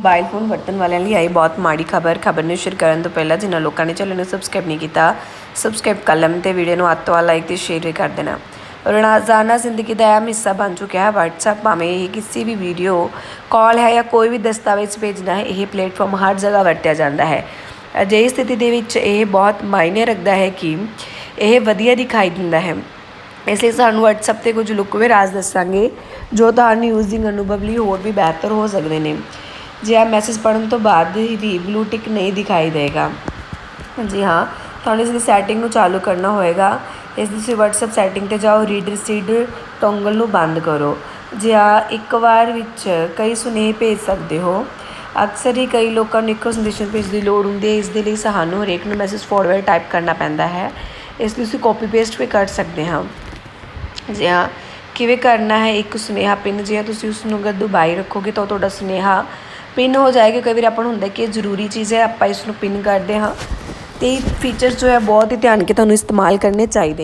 Mobile phone ਵਰਤਣ ਵਾਲਿਆਂ ਲਈ ਆਈ ਬਹੁਤ ਮਾੜੀ ਖਬਰ। ਖਬਰ ਨੂੰ ਸ਼ੇਅਰ ਕਰਨ ਤੋਂ ਪਹਿਲਾਂ ਜਿਨ੍ਹਾਂ ਲੋਕਾਂ ਨੇ ਚੈਨਲ ਨੂੰ ਸਬਸਕ੍ਰਾਈਬ ਨਹੀਂ ਕੀਤਾ ਸਬਸਕ੍ਰਾਈਬ ਕਰ ਲਵਣ ਤੇ ਵੀਡੀਓ ਨੂੰ ਅੱਤ ਤੋਂ ਲਾਈਕ ਤੇ ਸ਼ੇਅਰ ਵੀ ਕਰ ਦੇਣਾ। ਰੋਜ਼ਾਨਾ ਜ਼ਿੰਦਗੀ ਦਾ ਅਹਿਮ ਹਿੱਸਾ ਬਣ ਚੁੱਕਿਆ ਹੈ। WhatsApp ਭਾਵੇਂ ਇਹ ਕਿਸੇ ਵੀ ਵੀਡੀਓ ਕਾਲ ਹੈ ਜਾਂ ਕੋਈ ਵੀ ਦਸਤਾਵੇਜ਼ ਭੇਜਣਾ ਹੈ, ਇਹ ਪਲੇਟਫਾਰਮ ਹਰ ਜਗ੍ਹਾ ਵਰਤਿਆ ਜਾਂਦਾ ਹੈ। ਅਜਿਹੀ ਸਥਿਤੀ ਦੇ ਵਿੱਚ ਇਹ ਬਹੁਤ ਮਾਇਨੇ ਰੱਖਦਾ ਹੈ ਕਿ ਇਹ ਵਧੀਆ ਦਿਖਾਈ ਦਿੰਦਾ ਹੈ। ਇਸ ਲਈ ਸਾਨੂੰ WhatsApp ਤੇ ਕੁਝ ਲੁਕਵੇਂ ਰਾਜ਼ ਦੱਸਾਂਗੇ, ਜੋ ਤੁਹਾਨੂੰ ਯੂਜ਼ਿੰਗ ਅਨੁਭਵ ਲਈ ਹੋਰ ਵੀ ਬਿਹਤਰ ਹੋ ਸਕਦੇ ਨੇ। ਜੇ ਆ ਮੈਸੇਜ ਪੜਨ ਤੋਂ ਬਾਅਦ ਹੀ ਬਲੂ ਟਿਕ ਨਹੀਂ ਦਿਖਾਈ ਦੇਗਾ। ਜੀ ਹਾਂ, ਤੁਹਾਨੂੰ ਇਸ ਦੀ ਸੈਟਿੰਗ ਨੂੰ ਚਾਲੂ ਕਰਨਾ ਹੋਏਗਾ। ਇਸ ਦੀ ਤੁਸੀਂ WhatsApp ਸੈਟਿੰਗ ਤੇ ਜਾਓ ਰੀਡ ਰਿਸੀਡ ਟੋਂਗਲ ਨੂੰ ਬੰਦ ਕਰੋ। ਜੇ ਆ ਇੱਕ ਵਾਰ ਵਿੱਚ ਕਈ ਸੁਨੇਹੇ ਭੇਜ ਸਕਦੇ ਹੋ, ਅਕਸਰ ਹੀ ਕਈ ਲੋਕਾਂ ਨੂੰ ਇੱਕੋ ਸੰਦੇਸ਼ ਭੇਜਣ ਦੀ ਲੋੜ ਹੁੰਦੀ ਹੈ। ਇਸ ਦੇ ਲਈ ਸਾਨੂੰ ਹਰੇਕ ਨੂੰ ਮੈਸੇਜ ਫੋਰਵਰਡ ਟਾਈਪ ਕਰਨਾ ਪੈਂਦਾ ਹੈ। ਇਸ ਲਈ ਤੁਸੀਂ ਕਾਪੀ ਪੇਸਟ ਵੀ ਕਰ ਸਕਦੇ ਹਾਂ। ਜੀ ਹਾਂ ਕਿਵੇਂ ਕਰਨਾ ਹੈ, ਇੱਕ ਸੁਨੇਹਾ ਪਿੰਨ, ਜੇ ਤੁਸੀਂ ਉਸ ਨੂੰ ਅਗਰ ਦੁਬਾਈ ਰੱਖੋਗੇ ਤਾਂ ਉਹ ਤੁਹਾਡਾ ਸੁਨੇਹਾ ਪਿੰਨ ਹੋ ਜਾਏਗੀ। ਕਈ ਵਾਰ ਆਪਾਂ ਨੂੰ ਹੁੰਦਾ ਕਿ ਇਹ ਜ਼ਰੂਰੀ ਚੀਜ਼ ਹੈ, ਆਪਾਂ ਇਸ ਨੂੰ ਪਿੰਨ ਕਰਦੇ ਹਾਂ। ਤੇ ਇਹ ਫੀਚਰਸ ਜੋ ਹੈ, ਬਹੁਤ ਹੀ ਧਿਆਨ ਕੇ ਤੁਹਾਨੂੰ ਇਸਤੇਮਾਲ ਕਰਨੇ ਚਾਹੀਦੇ